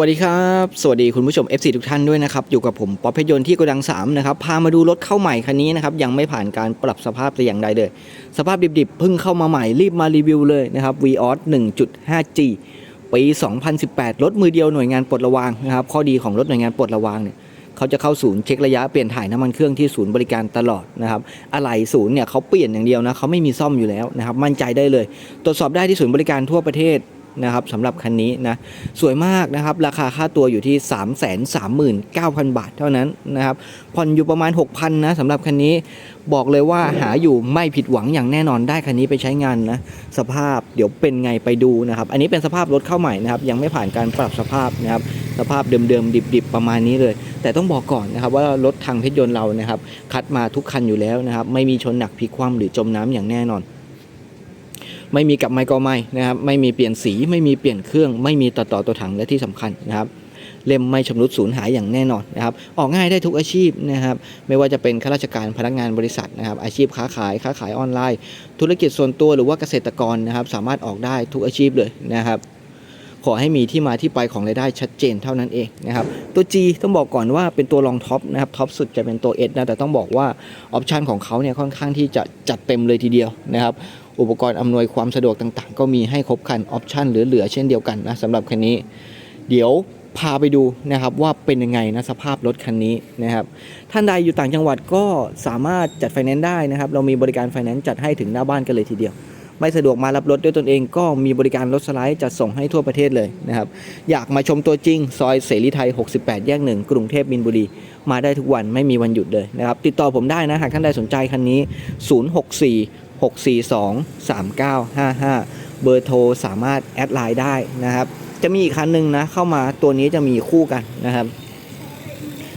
วัสดีครับ สวัสดีคุณผู้ชม FC ทุกท่านด้วยนะครับ อยู่กับผมป๊อปเพชรยนต์ที่โกดัง3นะครับ พามาดูรถเข้าใหม่คันนี้นะครับ ยังไม่ผ่านการปรับสภาพแต่อย่างใดเลย สภาพดิบๆเพิ่งเข้ามาใหม่ รีบมารีวิวเลยนะครับ Vios 1.5G ปี 2018 รถมือเดียวหน่วยงานปลดระวางนะครับ ข้อดีของรถหน่วยงานปลดระวางเนี่ยเขาจะเข้าศูนย์เช็คระยะเปลี่ยนถ่ายน้ำมันเครื่องที่ศูนย์บริการตลอดนะครับอะไหล่ศูนย์เนี่ยเขาเปลี่ยนอย่างเดียวนะเขาไม่มีซ่อมอยู่แล้วนะครับมั่นใจได้เลย ตรวจสอบได้ที่ศูนย์บริการทั่วประเทศ นะครับสำหรับคันนี้นะสวยมากนะครับ ราคาค่าตัวอยู่ที่ 3 3 9 0 0 0 บาทเท่านั้นนะครับผ่อนอยู่ประมาณ 6,000นะสำหรับคันนี้บอกเลยว่าหาอยู่ไม่ผิดหวังอย่างแน่นอนได้คันนี้ไปใช้งานนะสภาพเดี๋ยวเป็นไงไปดูนะครับ อันนี้เป็นสภาพรถเข้าใหม่นะครับ ยังไม่ผ่านการปรับสภาพนะครับสภาพเดิมๆ ดิบๆ ประมาณนี้เลย แต่ต้องบอกก่อนนะครับว่ารถทางเพชรยนต์เรานะครับ คัดมาทุกคันอยู่แล้วนะครับ ไม่มีชนหนักพลิกคว่ำหรือจมน้ำอย่างแน่นอน ไม่มีกับไมโค์กอไม้นะครับไม่มีเปลี่ยนสีไม่มีเปลี่ยนเครื่อง ไม่มีต่อต่อตัวถังและที่สำคัญนะครับเล่มไม่ชำรุดสูญหายอย่างแน่นอนนะครับออกง่ายได้ทุกอาชีพนะครับไม่ว่าจะเป็นข้าราชการพนักงานบริษัทนะครับอาชีพค้าขายค้าขายออนไลน์ ธุรกิจส่วนตัวหรือว่าเกษตรกรนะครับสามารถออกได้ทุกอาชีพเลยนะครับขอให้มีที่มาที่ไปของรายได้ชัดเจนเท่านั้นเองนะครับตัว G ต้องบอกก่อนว่าเป็นตัวรองท็อปนะครับท็อปสุดจะเป็นตัว S นะแต่ต้องบอกว่าออปชันของเขาเนี่ยค่อนข้างที่จะจัดเต็มเลยทีเดียวนะครับ อุปกรณ์อำนวยความสะดวกต่างๆ ก็มีให้ครบครันออปชันเหลือๆเช่นเดียวกันนะสำหรับคันนี้ เดี๋ยวพาไปดูนะครับว่าเป็นยังไงนะสภาพรถคันนี้นะครับท่านใดอยู่ต่างจังหวัดก็สามารถจัดไฟแนนซ์ได้นะครับ เรามีบริการไฟแนนซ์จัดให้ถึงหน้าบ้านกันเลยทีเดียว ไม่สะดวกมารับรถด้วยตนเองก็มีบริการรถสไลด์จัดส่งให้ทั่วประเทศเลยนะครับอยากมาชมตัวจริง ซอยเสรีไทย 68 แยกหนึ่งกรุงเทพมินบุรี มาได้ทุกวันไม่มีวันหยุดเลยนะครับติดต่อผมได้นะหากท่านใดสนใจคันนี้ 064 642 3955 เบอร์โทรสามารถแอดไลน์ได้นะครับ จะมีอีกคันหนึ่งนะ เข้ามาตัวนี้จะมีคู่กันนะครับ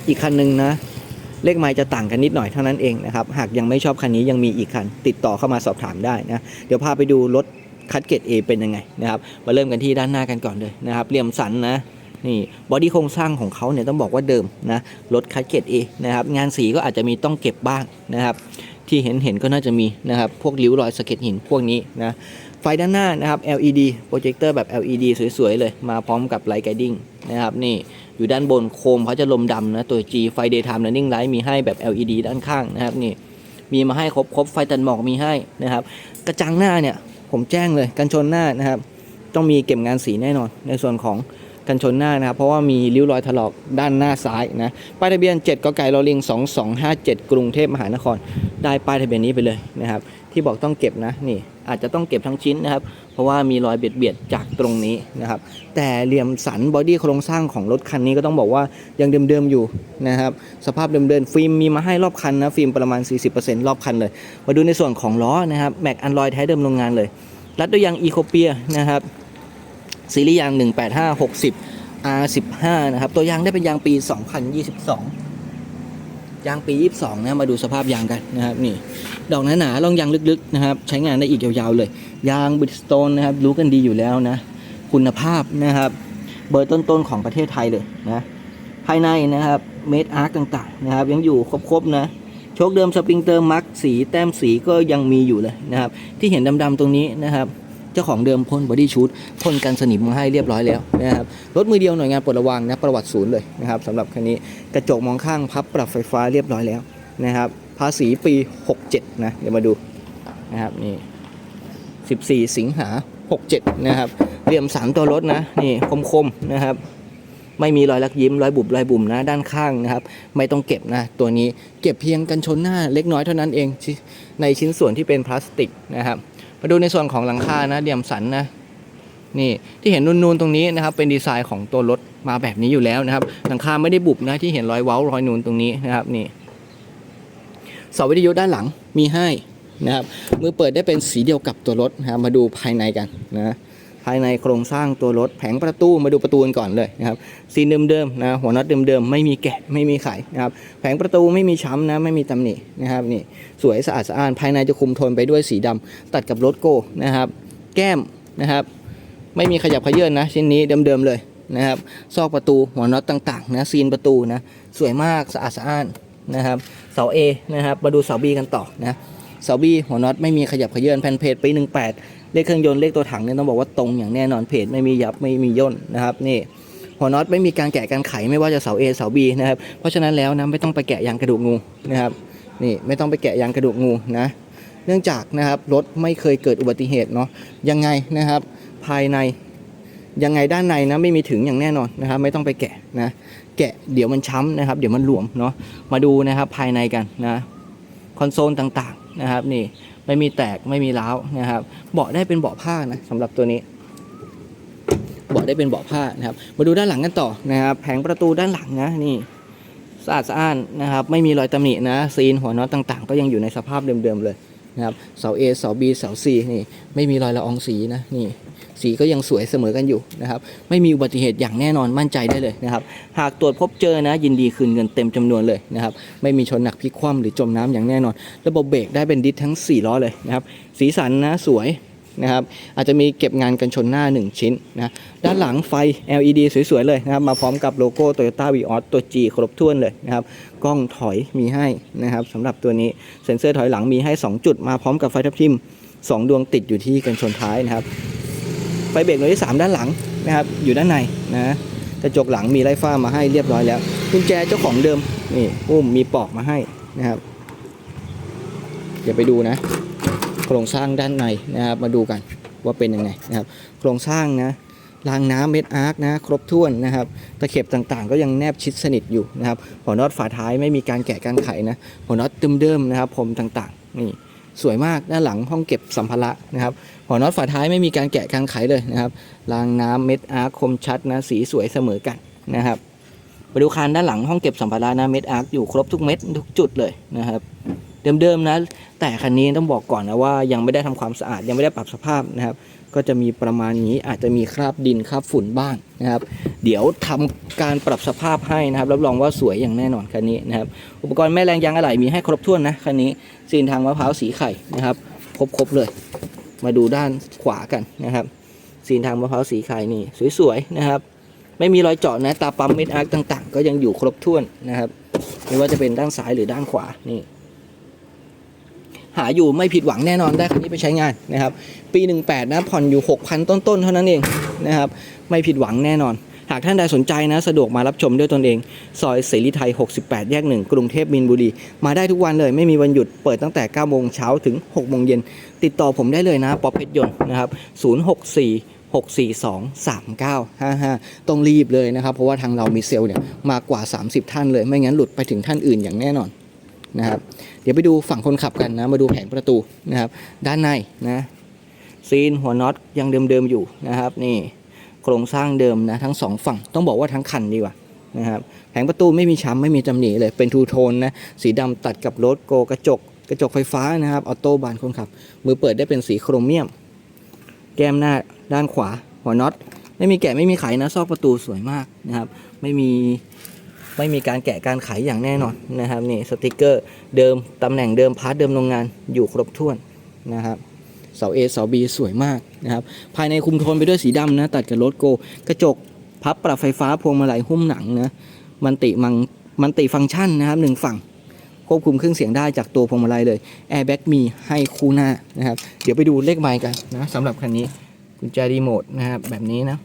อีกคันหนึ่งนะ เลขไมล์จะต่างกันนิดหน่อยเท่านั้นเองนะครับ หากยังไม่ชอบคันนี้ยังมีอีกคัน ติดต่อเข้ามาสอบถามได้นะ เดี๋ยวพาไปดูรถคัดเกรด A เป็นยังไงนะครับ มาเริ่มกันที่ด้านหน้ากันก่อนเลยนะครับเหลี่ยมสันนะนี่บอดี้โครงสร้างของเขาเนี่ยต้องบอกว่าเดิมนะรถคัดเกรด A นะครับงานสีก็อาจจะมีต้องเก็บบ้างนะครับ ที่เห็นเห็นก็น่าจะมีนะครับพวกริ้วรอยสะเก็ดหินพวกนี้นะไฟด้านหน้านะครับ LED โปรเจคเตอร์แบบ LED สวยๆ เลย มาพร้อมกับไลท์ไกดิ้งนะครับนี่อยู่ด้านบนโคมเขาจะลมดำนะ ตัว G ไฟ daytime running light มีให้แบบ LED ด้านข้างนะครับนี่มีมาให้ครบครบไฟตันหมอกมีให้นะครับ กระจังหน้าเนี่ยผมแจ้งเลยกันชนหน้านะครับ ต้องมีเก็บงานสีแน่นอนในส่วนของ กันชนหน้านะครับ เพราะว่ามีริ้วรอยถลอกด้านหน้าซ้ายนะป้ายทะเบียน 7กไก่ลอลิง 2257 กรุงเทพมหานคร ได้ป้ายทะเบียนนี้ไปเลยนะครับที่บอกต้องเก็บนะนี่อาจจะต้องเก็บทั้งชิ้นนะครับ เพราะว่ามีรอยเบียดเบียดจากตรงนี้นะครับ แต่เหลี่ยมสันบอดี้โครงสร้างของรถคันนี้ก็ต้องบอกว่ายังเดิมๆอยู่นะครับ สภาพเดิมๆฟิล์มมีมาให้รอบคันนะฟิล์มประมาณ 40%รอบคันเลย มาดูในส่วนของล้อนะครับแม็กอันลอยแท้เดิมโรงงานเลยรัดด้วยยางอีโคเปียนะครับ ซีรีส์ยาง 185 60 R15 นะครับ ตัวยางได้เป็นยางปี 2022 ยางปี 22 นะ มาดูสภาพยางกันนะครับ นี่ ดอกหนาๆลองยางลึกๆ นะครับ ใช้งานได้อีกยาวๆเลย ยางบริสโตนนะครับ รู้กันดีอยู่แล้วนะ คุณภาพนะครับ เบอร์ต้นๆ ของประเทศไทยเลยนะ ภายในนะครับเมดอาร์ต่างๆ นะครับ ยังอยู่ครบๆ นะโชคเดิมสปริงเตอร์มักสีแต้มสีก็ยังมีอยู่เลยนะครับ ที่เห็นดำๆตรงนี้นะครับ จ้าของเดิมพ่นบอดี้ชูดพ่นกันสนิมมาให้เรียบร้อยแล้วนะครับรถมือเดียวหน่วยงานปลดระวางนะประวัติศูนย์เลยนะครับสำหรับคันนี้กระจกมองข้างพับปรับไฟฟ้าเรียบร้อยแล้วนะครับ ภาษีปี 67 นะเดี๋ยวมาดูนะครับนี่ 14 สิงหา 67 นะครับเหลี่ยมสันตัวรถนะนี่คมๆนะครับไม่มีรอยลักยิ้มรอยบุบรอยบุ่มนะด้านข้างนะครับ ไม่ต้องเก็บนะ ตัวนี้เก็บเพียงกันชนหน้าเล็กน้อยเท่านั้นเองในชิ้นส่วนที่เป็นพลาสติกนะครับ มาดูในส่วนของหลังคานะเหลี่ยมสันนะนี่ที่เห็นนูนๆตรงนี้นะครับ เป็นดีไซน์ของตัวรถมาแบบนี้อยู่แล้วนะครับ หลังคาไม่ได้บุบนะที่เห็นรอยเว้ารอยนูนตรงนี้นะครับนี่เสาวิทยุด้านหลังมีให้นะครับมือเปิดได้เป็นสีเดียวกับตัวรถนะครับมาดูภายในกันนะ ภายในโครงสร้างตัวรถแผงประตูมาดูประตูกันก่อนเลยนะครับซีนเดิมๆนะหัวน็อตเดิมๆไม่มีแกะไม่มีไขนะครับแผงประตูไม่มีช้ำนะไม่มีตำหนินะครับนี่สวยสะอาดสะอ้านภายในจะคุมโทนไปด้วยสีดำตัดกับรถโก้นะครับ แก้มนะครับ ไม่มีขยับขยื่นนะชิ้นนี้เดิมๆเลยนะครับซอกประตูหัวน็อตต่างๆนะซีนประตูนะสวยมากสะอาดสะอ้านนะครับเสา A นะครับมาดูเสา B กันต่อนะเสา B หัวน็อตไม่มีขยับขยื่นแผ่นเพจปี 18 เลขเครื่องยนต์เลขตัวถังเนี่ยต้องบอกว่าตรงอย่างแน่นอนเพจไม่มียับไม่มีย่นนะครับนี่หัวน็อตไม่มีการแกะการไขไม่ว่าจะเสา A เสา B นะครับเพราะฉะนั้นแล้วนะไม่ต้องไปแกะยางกระดูกงูนะครับนี่ไม่ต้องไปแกะยางกระดูกงูนะเนื่องจากนะครับรถไม่เคยเกิดอุบัติเหตุเนาะยังไงนะครับภายในยังไงด้านในนะไม่มีถึงอย่างแน่นอนนะครับไม่ต้องไปแกะนะแกะเดี๋ยวมันช้ำนะครับ เดี๋ยวมันหลวมเนาะมาดูนะครับภายในกันนะคอนโซลต่างๆนะครับนี่ ไม่มีแตกไม่มีร้าวนะครับ เบาะได้เป็นเบาะผ้านะสำหรับตัวนี้ เบาะได้เป็นเบาะผ้านะครับ มาดูด้านหลังกันต่อนะครับ แผงประตูด้านหลังนะนี่สะอาดสะอ้านนะครับ ไม่มีรอยตำหนินะซีนหัวน็อตต่างๆ ก็ยังอยู่ในสภาพเดิมๆเลย นะครับเสา A เสา B เสา C นี่ไม่มีรอยละอองสีนะนี่สีก็ยังสวยเสมอกันอยู่นะครับไม่มีอุบัติเหตุอย่างแน่นอนมั่นใจได้เลยนะครับหากตรวจพบเจอนะยินดีคืนเงินเต็มจำนวนเลยนะครับไม่มีชนหนักพลิกคว่ำหรือจมน้ำอย่างแน่นอน ระบบเบรกได้เป็นดิสทั้ง 4 ล้อเลยนะครับสีสันนะสวย นะครับอาจจะมีเก็บงานกันชนหน้า 1 ชิ้นนะด้านหลังไฟ LED สวยๆเลยนะครับมาพร้อมกับโลโก้ Toyota Vios ตัว G ครบถ้วนเลยนะครับกล้องถอยมีให้นะครับสำหรับตัวนี้เซ็นเซอร์ถอยหลังมีให้ 2 จุด มาพร้อมกับไฟทับทิม 2 ดวงติดอยู่ที่กันชนท้ายนะครับไฟเบรกหน่วยที่ 3 ด้านหลังนะครับอยู่ด้านในนะกระจกหลังมีไล่ฟ้ามาให้เรียบร้อยแล้วกุญแจเจ้าของเดิมนี่อุ้มมีปลอกมาให้นะครับ เดี๋ยวไปดูนะ โครงสร้างด้านในนะครับมาดูกันว่าเป็นยังไงนะครับ โครงสร้างนะรางน้ำเม็ดอาร์คนะครบถ้วนนะครับ ตะเข็บต่างๆ ก็ยังแนบชิดสนิทอยู่นะครับหัวน็อตฝาท้ายไม่มีการแกะการไขนะหัวน็อตเดิมๆนะครับผมต่างๆนี่สวยมากด้านหลังห้องเก็บสัมภาระนะครับหัวน็อตฝาท้ายไม่มีการแกะการไขเลยนะครับรางน้ำเม็ดอาร์คคมชัดนะสีสวยเสมอกันนะครับไปดูคานด้านหลังห้องเก็บสัมภาระนะเม็ดอาร์คอยู่ครบทุกเม็ดทุกจุดเลยนะครับ เดิมๆนะ แต่คันนี้ต้องบอกก่อนนะว่ายังไม่ได้ทำความสะอาดยังไม่ได้ปรับสภาพนะครับ ก็จะมีประมาณนี้อาจจะมีคราบดินคราบฝุ่นบ้างนะครับ เดี๋ยวทำการปรับสภาพให้นะครับรับรองว่าสวยอย่างแน่นอนคันนี้นะครับ อุปกรณ์แม่แรงยางอะไหล่มีให้ครบถ้วนนะคันนี้ซีนทางมะพร้าวสีไข่นะครับครบๆเลย มาดูด้านขวากันนะครับซีนทางมะพร้าวสีไข่นี่สวยๆนะครับไม่มีรอยเจาะนะตาปั๊มเม็ดอาร์คต่าง ๆ ก็ยังอยู่ครบถ้วนนะครับ ไม่ว่าจะเป็นด้านซ้ายหรือด้านขวานี่ หาอยู่ไม่ผิดหวังแน่นอนได้คันนี้ไปใช้งานนะครับ ปี 18 นะผ่อนอยู่ 6,000 ต้นๆ เท่านั้นเองนะครับ ไม่ผิดหวังแน่นอน หากท่านใดสนใจนะ สะดวกมารับชมด้วยตนเอง ซอยเสรีไทย 68 แยก 1 กรุงเทพมินบุรี มาได้ทุกวันเลย ไม่มีวันหยุดเปิดตั้งแต่ 9 โมงเช้าถึง 6 โมงเย็น ติดต่อผมได้เลยนะป๊อปเพชรยนต์นะครับ 064 642 3955 ต้องรีบเลยนะครับ เพราะว่าทางเรามีเซลล์เนี่ยมากกว่า 30 ท่านเลย ไม่งั้นหลุดไปถึงท่านอื่นอย่างแน่นอนนะครับ ดี๋ยวไปดูฝั่งคนขับกันนะ มาดูแผงประตูนะครับ ด้านในนะซีนหัวน็อตยังเดิมๆอยู่นะครับนี่โครงสร้างเดิมนะทั้งสองฝั่งต้องบอกว่าทั้งคันดีกว่านะครับแผงประตูไม่มีช้ำไม่มีตำหนิเลยเป็นทูโทนนะสีดำตัดกับรถโกกระจก กระจกไฟฟ้านะครับออโต้บานคนขับ มือเปิดได้เป็นสีโครเมียม แก้มหน้าด้านขวาหัวน็อตไม่มีแกะไม่มีไขนะซอกประตูสวยมากนะครับ ไม่มี ไม่มีการแกะการไขอย่างแน่นอนนะครับนี่สติกเกอร์เดิมตำแหน่งเดิมพาร์ทเดิมโรงงานอยู่ครบถ้วนนะครับเสา A เสา B สวยมากนะครับภายในคุมโทนไปด้วยสีดำนะตัดกับรถโก กระจกพับปรับไฟฟ้าพวงมาลัยหุ้มหนังนะมันติมังมันติฟังก์ชันนะครับหนึ่งฝั่งควบคุมเครื่องเสียงได้จากตัวพวงมาลัยเลยแอร์แบ็กมีให้คู่หน้านะครับ เดี๋ยวไปดูเลขไมล์กันนะสำหรับคันนี้กุญแจรีโมทนะครับแบบนี้นะ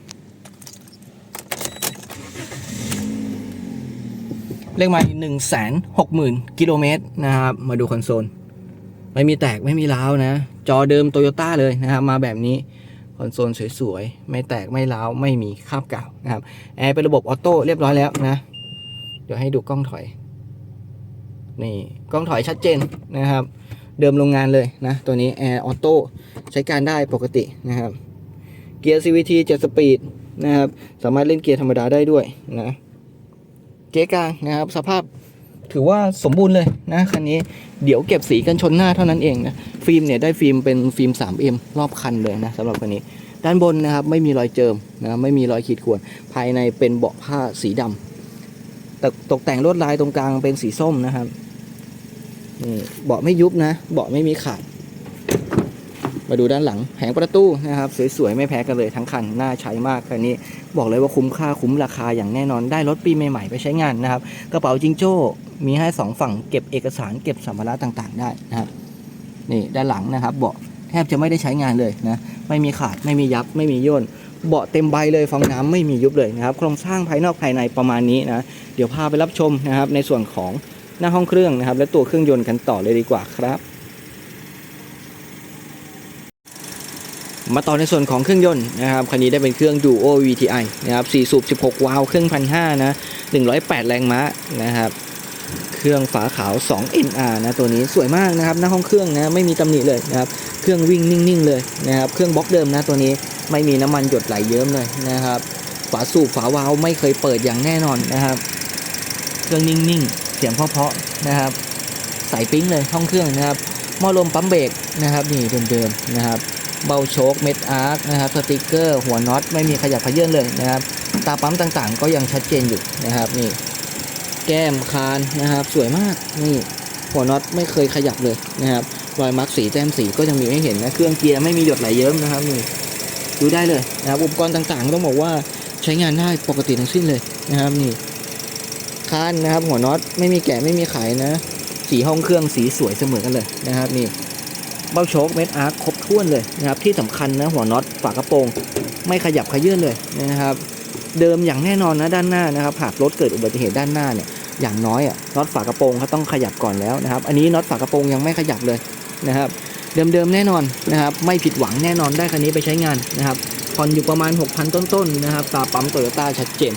เลขไมล์หนึ่งแสนหกหมื่นกิโลเมตรนะครับ มาดูคอนโซล ไม่มีแตกไม่มีร้าวนะ จอเดิมโตโยต้าเลยนะครับ มาแบบนี้คอนโซลสวยๆ ไม่แตกไม่ร้าว ไม่มีคราบเก่านะครับ แอร์เป็นระบบออโต้เรียบร้อยแล้วนะ เดี๋ยวให้ดูกล้องถอย นี่กล้องถอยชัดเจนนะครับ เดิมโรงงานเลยนะ ตัวนี้แอร์ออโต้ใช้การได้ปกตินะครับ เกียร์ CVT 7สปีดนะครับ สามารถเล่นเกียร์ธรรมดาได้ด้วยนะ เก๊กางนะครับ สภาพถือว่าสมบูรณ์เลยนะคันนี้เดี๋ยวเก็บสีกันชนหน้าเท่านั้นเองนะฟิล์มเนี่ยได้ฟิล์มเป็นฟิล์ม 3M รอบคันเลยนะสำหรับคันนี้ ด้านบนนะครับไม่มีรอยเจิมนะไม่มีรอยขีดข่วน ภายในเป็นเบาะผ้าสีดำตกตกแต่งลวดลายตรงกลางเป็นสีส้มนะครับนี่เบาะไม่ยุบนะ เบาะไม่มีขาด มาดูด้านหลังแผงประตูนะครับ สวยๆ ไม่แพ้กันเลยทั้งคัน น่าใช้มากคันนี้ บอกเลยว่าคุ้มค่าคุ้มราคาอย่างแน่นอนได้รถปีใหม่ๆไปใช้งานนะครับ กระเป๋าจิงโจ้มีให้สองฝั่งเก็บเอกสารเก็บสัมภาระต่างๆ ได้นะครับนี่ด้านหลังนะครับ เบาะแทบจะไม่ได้ใช้งานเลยนะไม่มีขาดไม่มียับไม่มีย่นเบาะเต็มใบเลยฟองน้ำไม่มียุบเลยนะครับโครงสร้างภายนอกภายในประมาณนี้นะเดี๋ยวพาไปรับชมนะครับในส่วนของหน้าห้องเครื่องนะครับ และตัวเครื่องยนต์กันต่อเลยดีกว่าครับ มาต่อในส่วนของเครื่องยนต์นะครับคันนี้ได้เป็นเครื่อง Duo VTI นะครับ4สูบ 16 วาล์วเครื่องพันห้านะ 108 แรงม้านะครับ เครื่องฝาขาว 2 NR นะตัวนี้สวยมากนะครับหน้าห้องเครื่องนะไม่มีตำหนิเลยนะครับ เครื่องวิ่งนิ่งๆเลยนะครับ เครื่องบล็อกเดิมนะตัวนี้ไม่มีน้ำมันหยดไหลเยิ้มเลยนะครับ ฝาสูบฝาวาล์วไม่เคยเปิดอย่างแน่นอนนะครับ เครื่องนิ่งๆ เสียงเพาะๆนะครับ ใส่ปิ๊งเลยห้องเครื่องนะครับหม้อลมปั๊มเบรกนะครับนี่เดิมๆนะครับ เบาโชคเม็ดอาร์คนะครับสติกเกอร์หัวน็อตไม่มีขยับขยื่นเลยนะครับ ตาปั๊มต่างๆ ก็ยังชัดเจนอยู่นะครับนี่แก้มคานนะครับ สวยมากนี่หัวน็อตไม่เคยขยับเลยนะครับรอยมาร์กสีแต้มสีก็ยังมีให้เห็นนะเครื่องเกียร์ไม่มีหยดไหลเยิ้มนะครับนี่ดูได้เลยนะครับอุปกรณ์ต่างๆ ต้องบอกว่าใช้งานได้ปกติทั้งสิ้นเลยนะครับนี่คานนะครับ หัวน็อตไม่มีแกะไม่มีไขนะ สีห้องเครื่องสีสวยเสมอกันเลยนะครับนี่ เบ้าโชคเม็ดอาร์คครบถ้วนเลยนะครับที่สำคัญนะหัวน็อตฝากระโปรง ไม่ขยับขยื่นเลยนะครับ เดิมอย่างแน่นอนนะด้านหน้านะครับหากรถเกิดอุบัติเหตุด้านหน้าเนี่ยอย่างน้อยอะน็อตฝากระโปรงเขาต้องขยับก่อนแล้วนะครับ อันนี้น็อตฝากระโปรงยังไม่ขยับเลยนะครับ เดิมๆแน่นอนนะครับ ไม่ผิดหวังแน่นอนได้คันนี้ไปใช้งานนะครับผ่อนอยู่ประมาณ 6,000 ต้นๆนะครับตาปั๊มโตโยต้าชัดเจน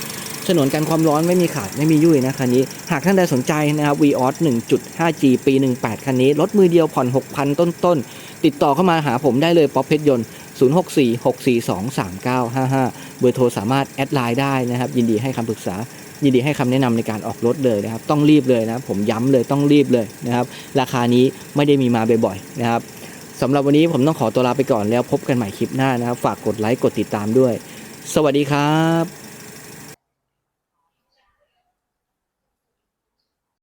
ฉนวนกันความร้อนไม่มีขาดไม่มียุ่ยนะคันนี้ หากท่านใดสนใจนะครับ v ีออส 1.5G ปี 18 คันนี้ รถมือเดียวผ่อน 6,000 ต้นๆ ติดต่อเข้ามาหาผมได้เลยป๊อปเพชรยนต์ 0646423955 เบอร์โทรสามารถแอดไลน์ได้นะครับ ยินดีให้คำปรึกษา ยินดีให้คำแนะนำในการออกรถเลยนะครับ ต้องรีบเลยนะผมย้ำเลยต้องรีบเลยนะครับ ราคานี้ไม่ได้มีมาบ่อยๆนะครับสำหรับวันนี้ผมต้องขอตัวลาไปก่อนแล้วพบกันใหม่คลิปหน้านะครับ ฝากกดไลค์กดติดตามด้วย สวัสดีครับ